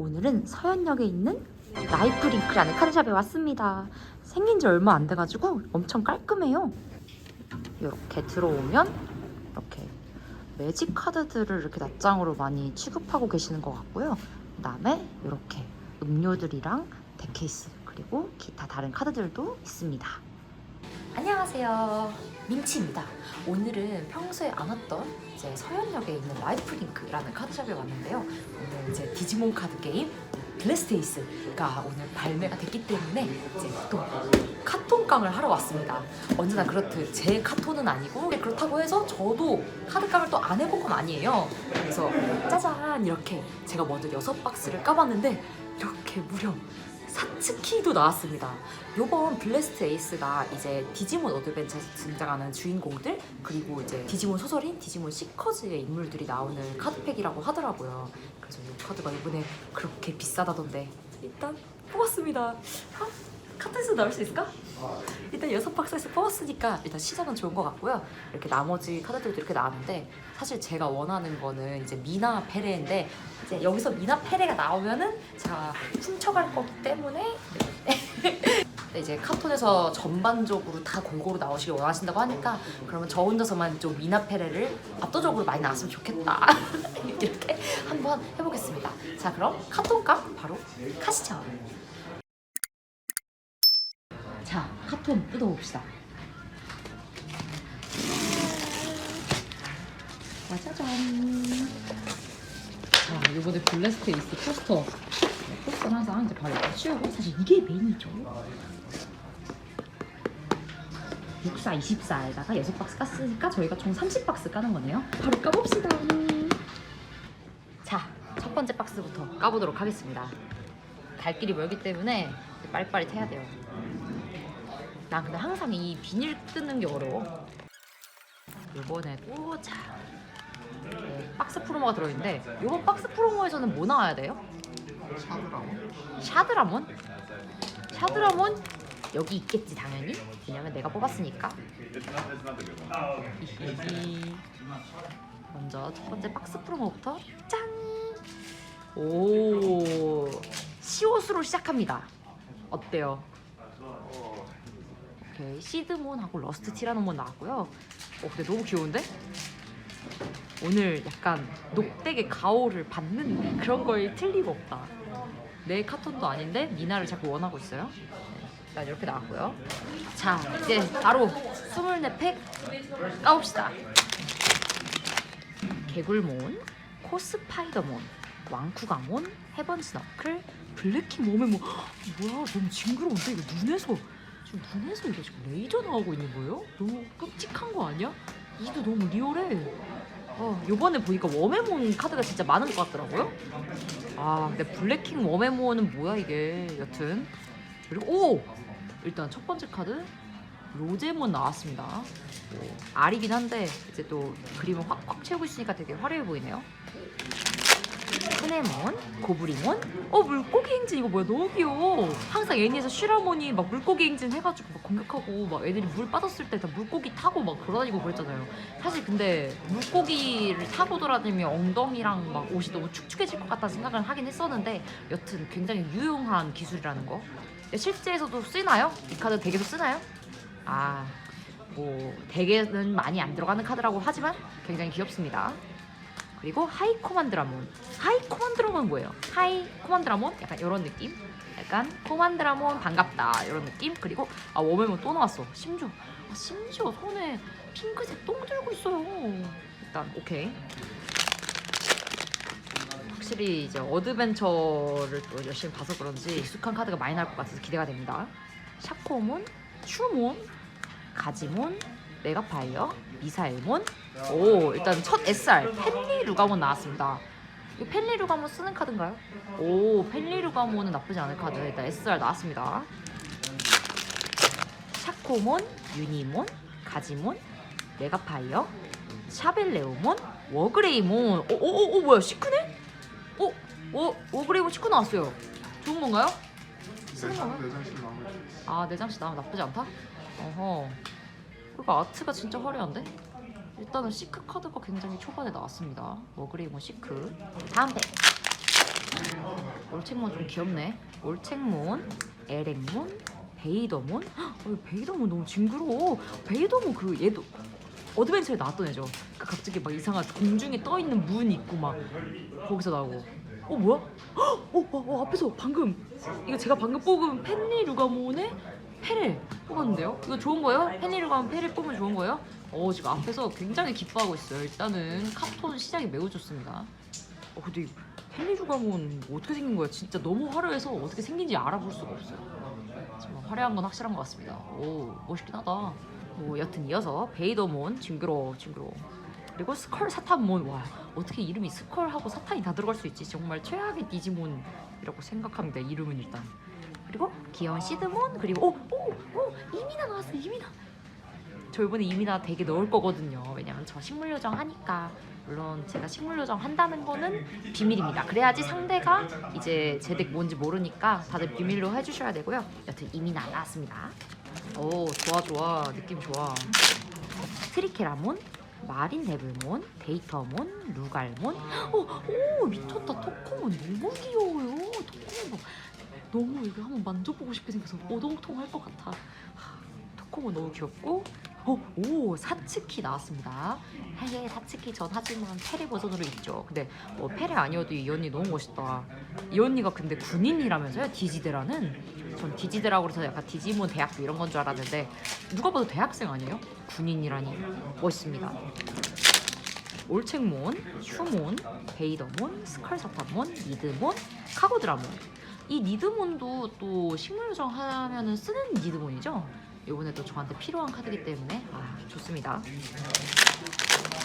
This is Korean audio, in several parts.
오늘은 서현역에 있는 라이프링크라는 카드샵에 왔습니다. 생긴 지 얼마 안 돼가지고 엄청 깔끔해요. 이렇게 들어오면 이렇게 매직 카드들을 이렇게 납장으로 많이 취급하고 계시는 것 같고요. 그 다음에 이렇게 음료들이랑 데케이스 그리고 기타 다른 카드들도 있습니다. 안녕하세요. 민치입니다. 오늘은 평소에 안 왔던 이제 서현역에 있는 라이프링크라는 카드샵에 왔는데요. 오늘 이제 디지몬 카드 게임 블레스테이스가 오늘 발매가 됐기 때문에 이제 또 카톤깡을 하러 왔습니다. 언제나 그렇듯 제 카톤은 아니고 그렇다고 해서 저도 카드깡을 또 안 해본 건 아니에요. 그래서 짜잔 이렇게 제가 먼저 여섯 박스를 까봤는데 이렇게 무려 사츠키도 나왔습니다. 요번 블레스트 에이스가 이제 디지몬 어드벤처에서 등장하는 주인공들 그리고 이제 디지몬 소설인 디지몬 시커즈의 인물들이 나오는 카드팩이라고 하더라고요. 그래서 이 카드가 이번에 그렇게 비싸다던데 일단 뽑았습니다. 아, 카트에서 나올 수 있을까? 일단 여섯 박스에서 뽑았으니까 일단 시작은 좋은 것 같고요. 이렇게 나머지 카드들도 이렇게 나왔는데 사실 제가 원하는 거는 이제 미나 페레인데 이제 여기서 미나 페레가 나오면은 제가 훔쳐갈 거기 때문에 네. 이제 카톤에서 전반적으로 다 골고루 나오시길 원하신다고 하니까 그러면 저 혼자서만 좀 미나 페레를 압도적으로 많이 나왔으면 좋겠다 이렇게 한번 해보겠습니다. 자 그럼 카톤깡 바로 가시죠. 자, 카톤 뜯어봅시다. 짜자잔. 자, 이번에 블레스트 이스 포스터. 포스터는 항상 이제 바로 이렇게 치우고, 사실 이게 메인이죠. 64, 24에다가 6박스 깠으니까 저희가 총 30박스 까는 거네요. 바로 까봅시다. 자, 첫 번째 박스부터 까보도록 하겠습니다. 갈 길이 멀기 때문에 빨리빨리 해야 돼요. 난 근데 항상 이 비닐 뜯는 게 어려워. 이번에도 자 네, 박스 프로모가 들어있는데 이번 박스 프로모에서는 뭐 나와야 돼요? 샤드라고? 샤드라몬? 샤드라몬 여기 있겠지 당연히 왜냐면 내가 뽑았으니까 히히히. 먼저 첫 번째 박스 프로모부터 짠! 오 시옷으로 시작합니다 어때요? 오케이 시드몬하고 러스트 티라노몬 나왔고요 어 근데 너무 귀여운데? 오늘 약간 녹색의 가오를 받는 그런 거에 틀리가 없다. 내 카톤도 아닌데 미나를 자꾸 원하고 있어요? 네, 일단 이렇게 나왔고요. 자 이제 바로 24팩 까봅시다. 개굴몬 코스파이더몬 왕쿠가몬 헤번스 너클 블랙킹 모메몬 헉, 뭐야 너무 징그러운데? 이거 눈에서 지금 눈에서 이게 지금 레이저 나오고 있는 거예요? 너무 끔찍한 거 아니야? 이도 너무 리얼해 어, 요번에 보니까 워메몬 카드가 진짜 많은 것 같더라고요. 아 근데 블랙킹 워메몬은 뭐야 이게? 여튼. 그리고 오! 일단 첫 번째 카드 로제몬 나왔습니다. 뭐, 알이긴 한데 이제 또 그림을 확확 채우고 있으니까 되게 화려해 보이네요 스네몬, 고브리몬, 어 물고기 행진 이거 뭐야 너무 귀여워. 항상 애니에서 슈라몬이 막 물고기 행진 해가지고 막 공격하고 막 애들이 물 빠졌을 때 다 물고기 타고 막 돌아다니고 그랬잖아요. 사실 근데 물고기를 타고 돌아다니면 엉덩이랑 막 옷이 너무 축축해질 것 같다는 생각을 하긴 했었는데 여튼 굉장히 유용한 기술이라는 거. 실제에서도 쓰나요? 이 카드 덱에서 쓰나요? 아. 뭐 덱에는 많이 안 들어가는 카드라고 하지만 굉장히 귀엽습니다. 그리고 하이 코만드라몬. 하이 코만드라몬 뭐예요? 하이 코만드라몬 약간 이런 느낌. 약간 코만드라몬 반갑다 이런 느낌. 그리고 아 워메몬 또 나왔어. 심지어 아, 심지어 손에 핑크색 똥 들고 있어요. 일단 오케이. 확실히 이제 어드벤처를 또 열심히 봐서 그런지 익숙한 카드가 많이 나올 것 같아서 기대가 됩니다. 샤코몬, 슈몬, 가지몬, 메가파이어, 미사일몬. 오 일단 첫 SR 펜리 루가몬 나왔습니다. 이 펜리 루가몬 쓰는 카드인가요? 오 펜리 루가몬은 나쁘지 않은 카드. 일단 SR 나왔습니다. 샤코몬, 유니몬, 가지몬, 메가파이어, 샤벨레오몬, 워그레이몬. 오 오 오 뭐야 시크네? 오, 워 워그레이몬 시크 나왔어요. 좋은 건가요? 쓰는 건가요? 내장 내장실 나오고 아 내장씩 나오면 나쁘지 않다? 어허 그리고 아트가 진짜 화려한데? 일단은 시크 카드가 굉장히 초반에 나왔습니다 워그레이몬 시크 다음 팩 올책몬 좀 귀엽네. 올책몬, 에렉몬, 베이더몬. 헉, 어, 베이더몬 너무 징그러워. 베이더몬 그 얘도 어드벤처에 나왔던 애죠. 그 갑자기 막 이상한 공중에 떠 있는 문 있고 막 거기서 나오고. 어 뭐야? 헉, 어, 어, 어 앞에서 방금 이거 제가 방금 뽑은 펜리 루가몬의 페레 뽑았는데요. 이거 좋은 거예요? 펜리 루가몬 페레 뽑으면 좋은 거예요? 어 지금 앞에서 굉장히 기뻐하고 있어요. 일단은 카톤 시작이 매우 좋습니다. 어 근데 펜리 루가몬 어떻게 생긴 거야? 진짜 너무 화려해서 어떻게 생긴지 알아볼 수가 없어요. 정말 화려한 건 확실한 것 같습니다. 오 멋있긴 하다. 뭐 여튼 이어서 베이더몬 징그러워 징그러워. 그리고 스컬 사탄몬 와 어떻게 이름이 스컬하고 사탄이 다 들어갈 수 있지 정말 최악의 디지몬이라고 생각합니다 이름은 일단 그리고 귀여운 시드몬 그리고 오오오 이미나 나왔어 이미나. 저 이번에 이미나 되게 넣을 거거든요. 왜냐면 저 식물 요정 하니까. 물론 제가 식물 요정 한다는 거는 비밀입니다. 그래야지 상대가 이제 제 덱 뭔지 모르니까 다들 비밀로 해주셔야 되고요. 여튼 이미나 나왔습니다. 오 좋아 좋아. 느낌 좋아. 트리케라몬 마린 데블몬, 데이터몬, 루갈몬. 어, 오 미쳤다. 토코몬 너무 귀여워요. 토코몬 너- 너무 이거 한번 만져보고 싶게 생겨서 오동통할 것 같아. 하, 토코몬 너무 귀엽고. 어, 오 사츠키 나왔습니다. 헤헤 사츠키 전 하지만 페레 버전으로 있죠. 근데 뭐 페레 아니어도 이 언니 너무 멋있다. 이 언니가 근데 군인이라면서요? 디지데라는? 전 디지데라고 그래서 약간 디지몬 대학교 이런 건 줄 알았는데 누가 봐도 대학생 아니에요? 군인이라니 멋있습니다. 올책몬, 휴몬, 베이더몬, 스컬사탄몬, 니드몬, 카고드라몬. 이 니드몬도 또 식물 요정 하면은 쓰는 니드몬이죠? 이번에도 저한테 필요한 카드이기 때문에 아 좋습니다.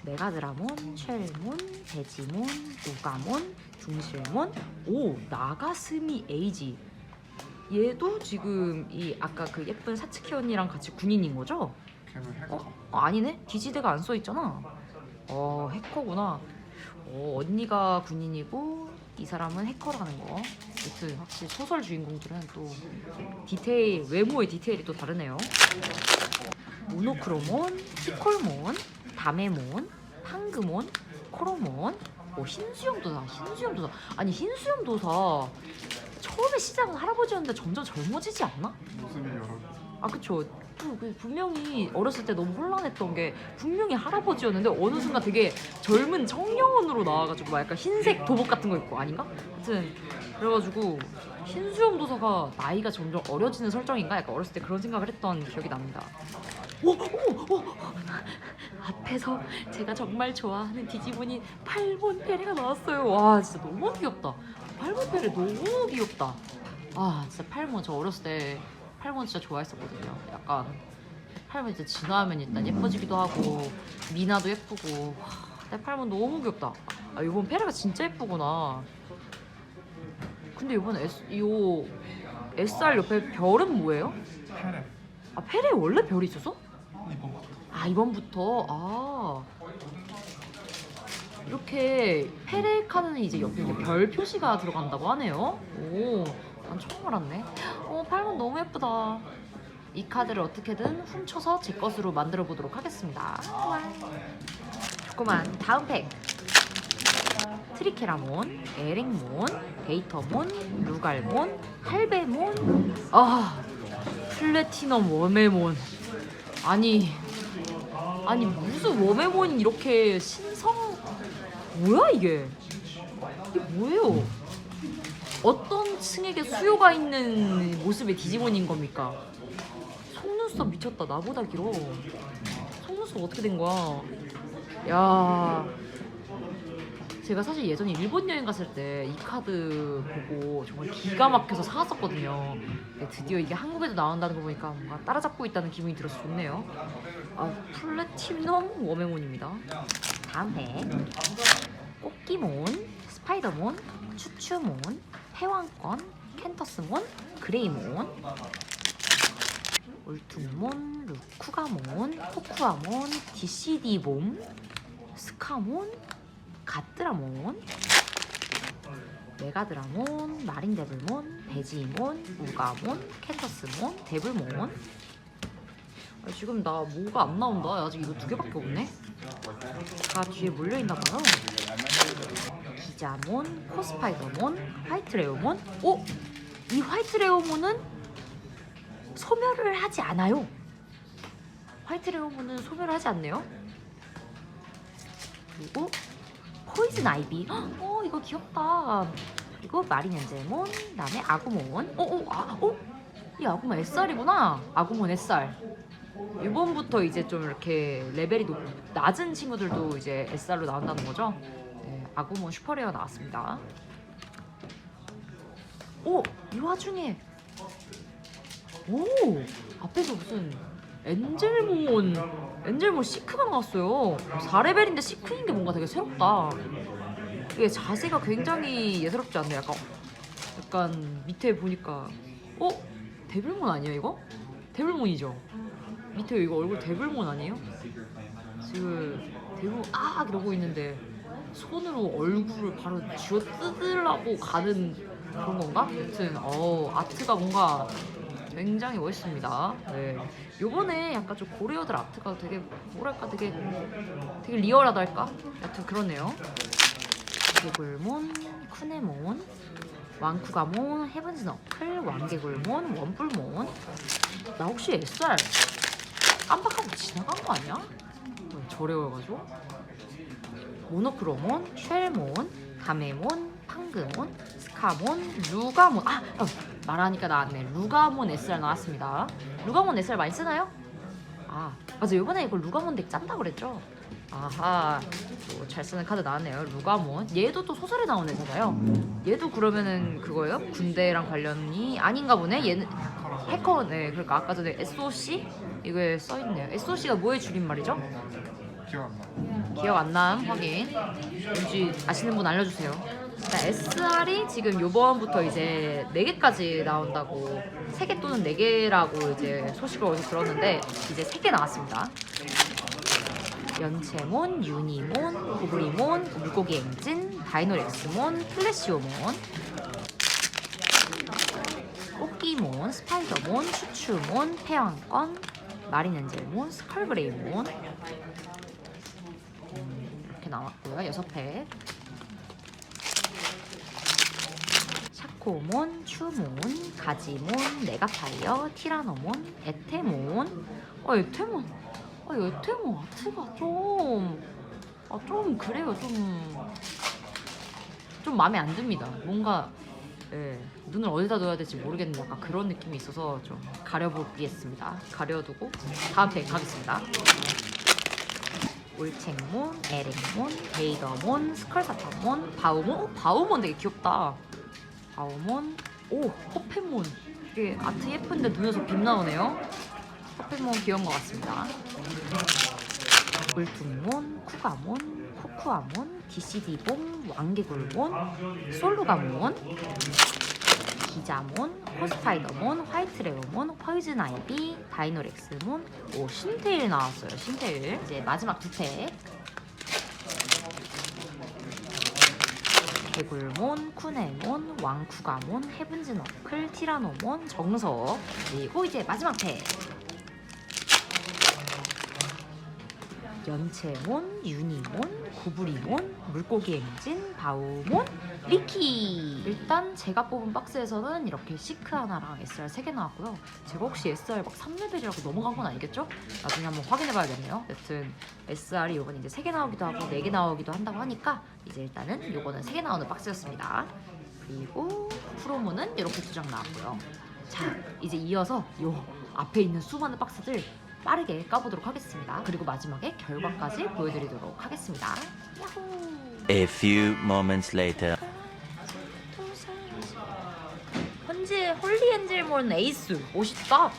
메가드라몬, 쉘몬, 데지몬, 우가몬, 중실몬, 오 나가스미 에이지. 얘도 지금 이 아까 그 예쁜 사츠키 언니랑 같이 군인인 거죠? 어? 어, 아니네 디지대가 안 써 있잖아. 어 해커구나. 어 언니가 군인이고 이 사람은 해커라는 거. 여튼 확실히 소설 주인공들은 또 디테일 외모의 디테일이 또 다르네요. 모노크로몬, 피콜몬, 다메몬, 황금몬, 코로몬, 오 흰수염 도사, 흰수염 도사. 아니 흰수염 도사 처음에 시작은 할아버지였는데 점점 젊어지지 않나? 모습이 여러 아 그쵸 그, 그 분명히 어렸을 때 너무 혼란했던 게 분명히 할아버지였는데 어느 순간 되게 젊은 청년으로 나와가지고 막 약간 흰색 도복 같은 거 입고 아닌가? 하여튼 그래가지고 흰수염 도사가 나이가 점점 어려지는 설정인가? 약간 어렸을 때 그런 생각을 했던 기억이 납니다 오! 오! 오! 앞에서 제가 정말 좋아하는 디지몬이 팔몬 페레가 나왔어요 와 진짜 너무 귀엽다 팔몬 페레 너무 귀엽다 아 진짜 팔몬 저 어렸을 때 팔몬 진짜 좋아했었거든요. 약간 팔몬 진짜 진화하면 일단 예뻐지기도 하고 미나도 예쁘고 와, 내 팔몬 너무 귀엽다. 아 이번 페레가 진짜 예쁘구나. 근데 이번 S 요 SR 옆에 별은 뭐예요? 페레. 아 페레 원래 별이 있었어? 이번 거. 아 이번부터 아 이렇게 페레 카드는 이제 옆에 이렇게 별 표시가 들어간다고 하네요. 오, 난 처음 알았네. 어, 팔몬 너무 예쁘다. 이 카드를 어떻게든 훔쳐서 제 것으로 만들어 보도록 하겠습니다. 와. 조그만 다음 팩. 트리케라몬, 에렉몬, 베이터몬, 루갈몬, 할베몬, 아 플래티넘 워메몬. 아니 아니 무슨 워메몬이 이렇게 신성 뭐야 이게 이게 뭐예요? 어떤 층에게 수요가 있는 모습의 디지몬인 겁니까? 속눈썹 미쳤다 나보다 길어 속눈썹 어떻게 된 거야? 야 제가 사실 예전에 일본 여행 갔을 때 이 카드 보고 정말 기가 막혀서 사왔었거든요. 근데 드디어 이게 한국에도 나온다는 거 보니까 뭔가 따라잡고 있다는 기분이 들어서 좋네요. 아, 플래티넘 워메몬입니다. 다음 회 꽃기몬, 스파이더몬, 추추몬, 해왕권, 켄터스몬, 그레이몬, 울퉁몬, 루쿠가몬, 코쿠아몬, 디시디몬, 스카몬, 가뜨라몬, 메가드라몬, 마린데블몬, 베지몬, 우가몬, 캔터스몬, 데블몬. 아, 지금 나 뭐가 안 나온다. 아직 이거 두 개밖에 없네. 다 뒤에 몰려 있나 봐요. 기자몬, 코스파이더몬, 화이트 레오몬. 오, 이 화이트 레오몬은 소멸을 하지 않아요. 화이트 레오몬은 소멸을 하지 않네요. 그리고 포이즌 아이비. 헉, 어, 이거 귀엽다. 그리고 마린 엔젤몬, 그다음에 아구몬. 어, 어, 아, 어? 이 아구몬 SR이구나. 아구몬 SR. 이번부터 이제 좀 이렇게 레벨이 높, 낮은 친구들도 이제 SR로 나온다는 거죠. 네, 아구몬 슈퍼레어 나왔습니다. 오, 이 와중에 오, 앞에서 무슨 엔젤몬 엔젤몬 시크가 나왔어요. 4레벨인데 시크인 게 뭔가 되게 새롭다. 이게 자세가 굉장히 예사롭지 않네. 약간 약간 밑에 보니까 어? 데블몬 아니에요 이거? 데블몬이죠. 밑에 이거 얼굴 데블몬 아니에요? 지금 데블몬 아 이러고 있는데 손으로 얼굴을 바로 쥐어 뜯으려고 가는 그런 건가? 아무튼 어 아트가 뭔가 굉장히 멋있습니다. 네. 요번에 약간 좀 고레어들 아트가 되게 뭐랄까 되게 되게 리얼하다 할까? 여튼 그러네요. 개굴몬, 쿠네몬, 왕쿠가몬, 헤븐즈 너클, 왕개굴몬, 원뿔몬. 나 혹시 SR 깜빡하고 지나간 거 아니야? 어, 저래워가지고. 모노크로몬, 쉘몬, 가메몬, 팡그몬, 스카몬, 루가몬. 아, 어, 말하니까 나왔네. 루가몬 SR 나왔습니다. 루가몬 SR 많이 쓰나요? 아, 맞아. 이번에 이거 루가몬 덱 짠다 그랬죠? 아하, 또 잘 쓰는 카드 나왔네요. 루가몬. 얘도 또 소설에 나온 애잖아요. 얘도 그러면은 그거예요? 군대랑 관련이 아닌가 보네. 얘는 해커. 네, 그러니까 아까 전에 SOC 이거에 써 있네요. SOC가 뭐의 줄임말이죠? 기억 안 나. 기억 안 남 확인. 뭔지 아시는 분 알려주세요. 자, SR이 지금 요번부터 이제 4개까지 나온다고 3개 또는 4개라고 이제 소식을 어디서 들었는데 이제 3개 나왔습니다. 연체몬, 유니몬, 고브리몬, 물고기 엔진, 다이노렉스몬, 플래시오몬, 꽃기몬, 스파이더몬, 추추몬, 패왕권, 마린 엔젤몬, 스컬그레이몬 음, 이렇게 나왔고요. 여섯 팩. 샤코몬, 추몬, 가지몬, 네가파이어, 티라노몬, 에테몬. 어, 에테몬. 아, 이 에테몬 아트가 좀, 아, 좀 그래요. 좀, 좀 마음에 안 듭니다. 뭔가, 예, 눈을 어디다 둬야 될지 모르겠는 약간 그런 느낌이 있어서 좀 가려보겠습니다. 가려두고 다음 팩 가겠습니다. 올챙몬, 에랭몬, 베이더몬, 스컬사타몬, 바우몬. 어, 바우몬 되게 귀엽다. 바우몬, 오, 호펜몬. 이게 아트 예쁜데 눈에서 빛 나오네요. 호펜몬 귀여운 것 같습니다. 울퉁몬, 쿠가몬, 코쿠아몬, DCD봉, 왕개굴몬, 솔루가몬, 기자몬, 코스파이더몬, 화이트레오몬, 포이즌 아이비, 다이노렉스몬, 오 신테일 나왔어요. 신테일 이제 마지막 두 팩. 개굴몬, 쿠네몬, 왕쿠가몬, 헤븐즈 너클, 티라노몬, 정석 그리고 이제 마지막 팩. 연체몬, 유니몬, 구부리몬, 물고기 엔진, 바우몬, 리키. 일단 제가 뽑은 박스에서는 이렇게 시크 하나랑 SR 3개 나왔고요. 제가 혹시 SR 막 3레벨이라고 넘어간 건 아니겠죠? 나중에 한번 확인해봐야겠네요. 여튼 SR이 이번 이제 3개 나오기도 하고 4개 나오기도 한다고 하니까 이제 일단은 요거는 3개 나오는 박스였습니다. 그리고 프로모는 이렇게 두 장 나왔고요. 자, 이제 이어서 요 앞에 있는 수많은 박스들 빠르게 까보도록 하겠습니다. 그리고 마지막에 결과까지 보여드리도록 하겠습니다. A few moments later. 현재 홀리 엔젤몬 에이스 멋있다. 나올.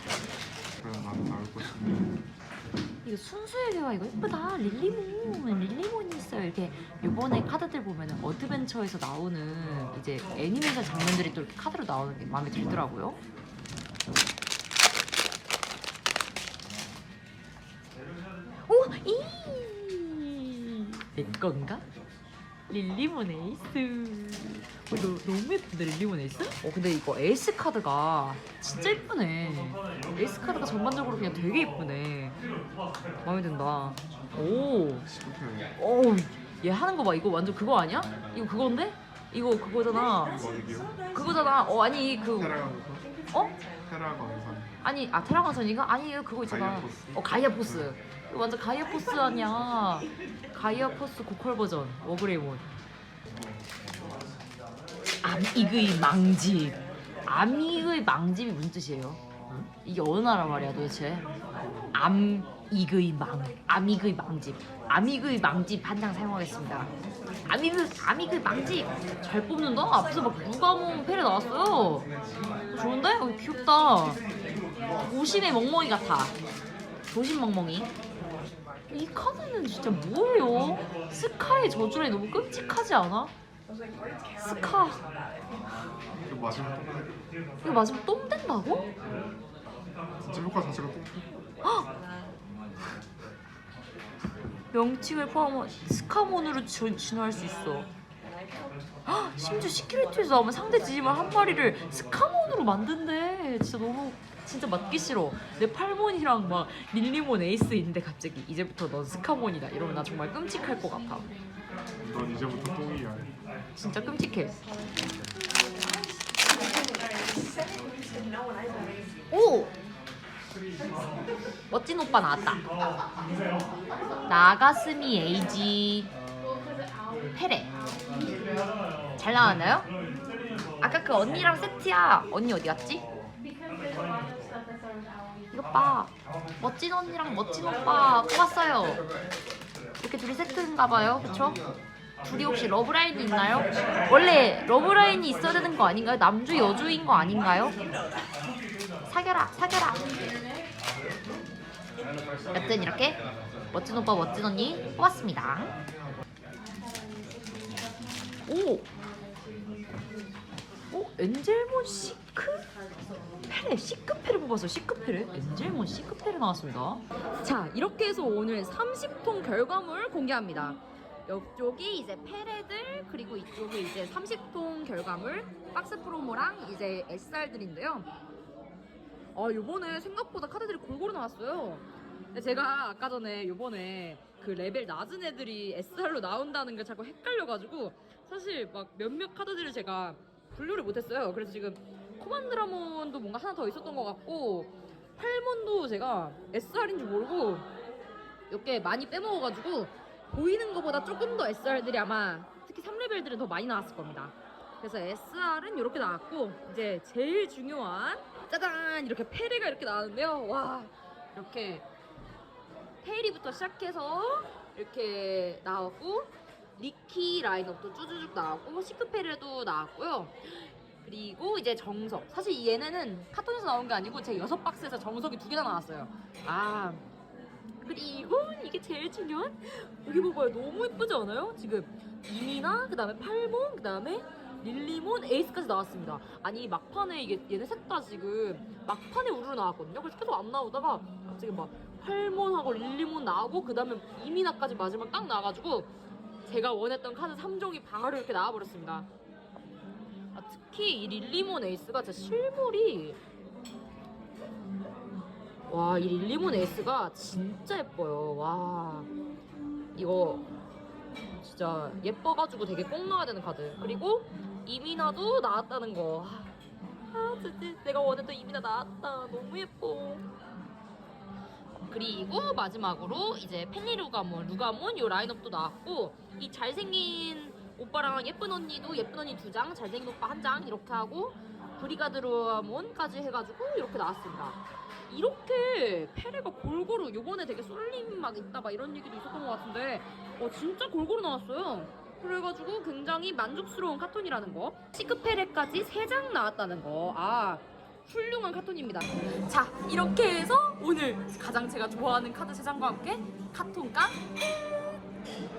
이거 순수의 개화 이거 예쁘다. 릴리몬 릴리몬이 있어요. 이렇게 요번에 카드들 보면 어드벤처에서 나오는 이제 애니메이션 장면들이 또 이렇게 카드로 나오는 게 마음에 들더라고요. 내 건가? 릴리몬 에이스. 어, 너, 너무 예쁜데 릴리몬 에이스? 어 근데 이거 에이스 카드가 진짜 예쁘네. 에이스 카드가 전반적으로 그냥 되게 예쁘네. 마음에 든다. 오, 실패. 오, 얘 하는 거 봐. 이거 완전 그거 아니야? 이거 그건데? 이거 그거잖아. 그거잖아. 어 아니 그? 어? 테라건선 아니 아 테라건선인가? 아니 이거 그거 있잖아. 가이아 포스. 어 가이아 포스. 이거 완전 가이아 포스 아니야. 가이아 포스 고퀄 버전 워그레이몬. 암이그의 망집. 암이그의 망집이 무슨 뜻이에요? 이게 어느 나라 말이야 도대체? 암이그의 망. 암이그의 망집. 암이그의 망집 한 장 사용하겠습니다. 아미그 아미그 망집 잘 뽑는다. 앞에서 막 누가 뭐 패를 나왔어요. 좋은데? 어, 귀엽다. 오심의 멍멍이 같아. 조심 멍멍이. 이 카드는 진짜 뭐예요? 스카의 저주라니 너무 끔찍하지 않아? 스카 이거 똥 이거 맞으면 똥 된다고? 진짜 효과 자체가 똥 명칭을 포함한 스카몬으로 진- 진화할 수 있어. 헉, 심지어 시큐리티에서 나오면 상대 지짐을 한 마리를 스카몬으로 만든대. 진짜 너무 진짜 맞기 싫어. 내 팔몬이랑 막 릴리몬 에이스 있는데 갑자기 이제부터 넌 스카몬이다. 이러면 나 정말 끔찍할 것 같아. 넌 이제부터 똥이야 진짜 끔찍해. 오! 멋진 오빠 나왔다. 나가스미 에이지 페레. 잘 나왔나요? 아까 그 언니랑 세트야. 언니 어디 갔지? 봐. 멋진 언니랑 멋진 오빠 뽑았어요. 이렇게 둘이 세트인가 봐요. 그쵸? 둘이 혹시 러브라인이 있나요? 원래 러브라인이 있어야 되는 거 아닌가요? 남주 여주인 거 아닌가요? 사겨라 사겨라 여튼 이렇게 멋진 오빠 멋진 언니 뽑았습니다 오! 오 엔젤몬 시크? 페레 시크 페레 뽑았어요 시크 페레 엔젤몬 시크 페레 나왔습니다 자 이렇게 해서 오늘 30통 결과물 공개합니다 이쪽이 이제 페레들 그리고 이쪽이 이제 30통 결과물 박스 프로모랑 이제 SR들인데요. 아 요번에 생각보다 카드들이 골고루 나왔어요. 제가 아까 전에 요번에 그 레벨 낮은 애들이 SR로 나온다는 게 자꾸 헷갈려가지고 사실 막 몇몇 카드들을 제가 분류를 못했어요. 그래서 지금 코만드라몬도 뭔가 하나 더 있었던 것 같고 팔몬도 제가 SR인 줄 모르고 이렇게 많이 빼먹어가지고 보이는 것보다 조금 더 SR들이 아마 특히 3레벨들은 더 많이 나왔을 겁니다. 그래서 SR은 이렇게 나왔고 이제 제일 중요한 짜잔 이렇게 페레가 이렇게 나왔는데요. 와 이렇게 페리부터 시작해서 이렇게 나왔고 리키 라인업도 쭈쭈쭉 나왔고 시크페레도 나왔고요. 그리고 이제 정석. 사실 이 얘네는 카톤에서 나온 게 아니고 제 여섯 박스에서 정석이 두 개나 나왔어요. 아 그리고 이게 제일 중요한 여기 봐봐요 너무 예쁘지 않아요? 지금 이미나 그다음에 팔몬 그다음에 릴리몬 에이스까지 나왔습니다 아니 막판에 이게 얘네 셋 다 지금 막판에 우르르 나왔거든요 그래서 계속 안 나오다가 갑자기 막 팔몬하고 릴리몬 나오고 그다음에 이미나까지 마지막 딱 나와가지고 제가 원했던 카드 3종이 바로 이렇게 나와버렸습니다 아, 특히 이 릴리몬 에이스가 진짜 실물이 와, 이 릴리몬 에이스가 진짜 예뻐요. 와, 이거 진짜 예뻐가지고 되게 꼭 나와야 되는 카드. 그리고 이미나도 나왔다는 거. 아, 진짜 내가 원했던 이미나 나왔다. 너무 예뻐. 그리고 마지막으로 이제 펠리루가몬, 루가몬 요 라인업도 나왔고 이 잘생긴 오빠랑 예쁜 언니도 예쁜 언니 두 장, 잘생긴 오빠 한 장 이렇게 하고 브리가드로몬까지 해가지고 이렇게 나왔습니다. 이렇게 페레가 골고루 요번에 되게 쏠림 막 있다 막 이런 얘기도 있었던 것 같은데 어 진짜 골고루 나왔어요. 그래가지고 굉장히 만족스러운 카톤이라는 거. 시크페레까지 3장 나왔다는 거. 아 훌륭한 카톤입니다. 자 이렇게 해서 오늘 가장 제가 좋아하는 카드 3장과 함께 카톤깡 끝!